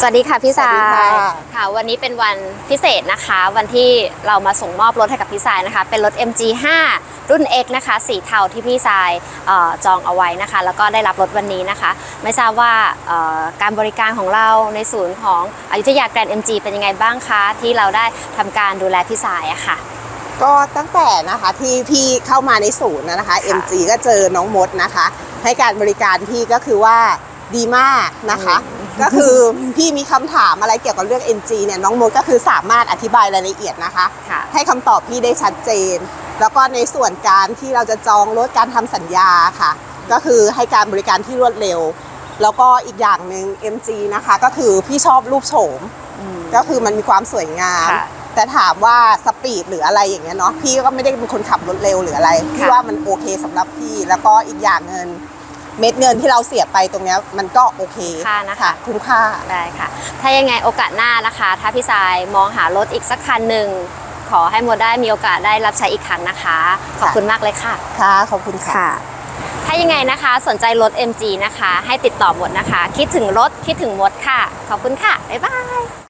สวัสดีค่ะพี่สาสวัสดียค่ะ ค่ะ วันนี้เป็นวันพิเศษนะคะ วันที่เรามาส่งมอบรถให้กับพี่สายนะคะ เป็นรถ MG5 รุ่น X นะคะ สีเทาที่พี่สายเอ่อจองเอาไว้นะคะ แล้วก็ได้รับรถวันนี้นะคะ ไม่ทราบว่าเอ่อการบริการของเราในศูนย์ของอยุธยาแกรนด์ MG เป็นยังไงบ้างคะ ที่เราได้ทำการดูแลพี่สายอะค่ะ ก็ตั้งแต่นะคะที่พี่เข้ามาในศูนย์นะคะค่ะ MG ก็เจอน้องมดนะคะ ให้การบริการพี่ก็คือว่าดีมากนะคะ ก็คือพี่มีคำถามอะไรเกี่ยวกับเรื่อง MG เนี่ยน้องมดก็คือสามารถอธิบายรายละเอียดนะคะค่ะให้คำตอบพี่ได้ชัดเจน แล้วก็ในส่วนการที่เราจะจองรถการทำสัญญาค่ะ ก็คือให้การบริการที่รวดเร็ว แล้วก็อีกอย่างหนึ่ง MG นะคะ ก็คือพี่ชอบรูปโฉมก็คือมันมีความสวยงามค่ะแต่ถามว่าสปีดหรืออะไรอย่างเงี้ยเนาะพี่ก็ไม่ได้เป็นคนขับรถเร็วหรืออะไรพี่ว่ามันโอเคสำหรับพี่แล้วก็อีกอย่างเงิน เม็ดเงินที่เราเสียไปตรงเนี้ยมันก็โอเคค่านะคะคุ้มค่าได้ค่ะ ถ้ายังไงโอกาสหน้านะคะ ถ้าพี่สายมองหารถอีกสักคันหนึ่งขอให้โมได้มีโอกาสได้รับใช้อีกครั้งนะคะ ขอบคุณมากเลยค่ะ ค่ะ ขอบคุณค่ะค่ะถ้ายังไงนะคะสนใจรถ MG นะคะ ให้ติดต่อหมดนะคะ คิดถึงรถคิดถึงมดค่ะ ขอบคุณค่ะ บ๊ายบาย